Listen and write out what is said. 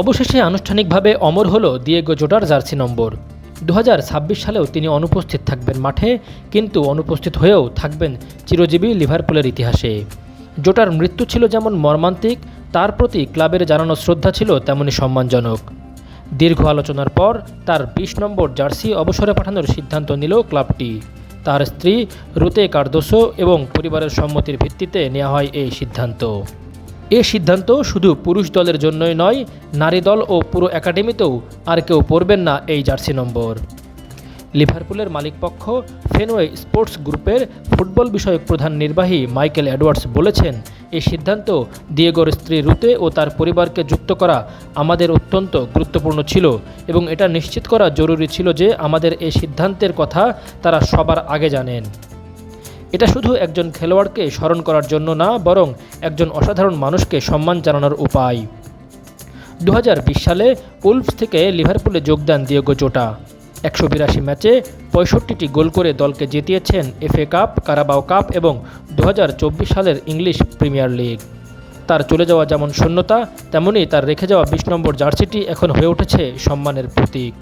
অবশেষে আনুষ্ঠানিকভাবে অমর হলো দিয়েগো জোটার জার্সি নম্বর। দু হাজার ছাব্বিশ সালেও তিনি অনুপস্থিত থাকবেন মাঠে, কিন্তু অনুপস্থিত হয়েও থাকবেন চিরজীবী লিভারপুলের ইতিহাসে। জোটার মৃত্যু ছিল যেমন মর্মান্তিক, তার প্রতি ক্লাবের জানানো শ্রদ্ধা ছিল তেমনই সম্মানজনক। দীর্ঘ আলোচনার পর তার বিশ নম্বর জার্সি অবসরে পাঠানোর সিদ্ধান্ত নিল ক্লাবটি। তার স্ত্রী রুতে কার্দোসো এবং পরিবারের সম্মতির ভিত্তিতে নেওয়া হয় এই সিদ্ধান্ত। এ সিদ্ধান্ত শুধু পুরুষ দলের জন্যই নয়, নারী দল ও পুরো একাডেমিতেও আর কেউ পরবেন না এই জার্সি নম্বর। লিভারপুলের মালিকপক্ষ ফেনওয়ে স্পোর্টস গ্রুপের ফুটবল বিষয়ক প্রধান নির্বাহী মাইকেল অ্যাডওয়ার্ডস বলেছেন এই সিদ্ধান্ত দিয়েগোর স্ত্রী রুতে ও তার পরিবারকে যুক্ত করা আমাদের অত্যন্ত গুরুত্বপূর্ণ ছিল এবং এটা নিশ্চিত করা জরুরি ছিল যে আমাদের এই সিদ্ধান্তের কথা তারা সবার আগে জানেন। এটা শুধু একজন খেলোয়াড়কে স্মরণ করার জন্য না, বরং একজন অসাধারণ মানুষকে সম্মান জানানোর উপায়। দু হাজার বিশ সালে উলফস থেকে লিভারপুলে যোগদান দিয়েগো জোটা। একশো বিরাশি ম্যাচে পঁয়ষট্টিটি গোল করে দলকে জিতিয়েছেন এফএ কাপ, কারাবাও কাপ এবং দু হাজার চব্বিশ সালের ইংলিশ প্রিমিয়ার লিগ। তার চলে যাওয়া যেমন শূন্যতা তেমনই তার রেখে যাওয়া বিশ নম্বর জার্সিটি এখন হয়ে উঠেছে সম্মানের প্রতীক।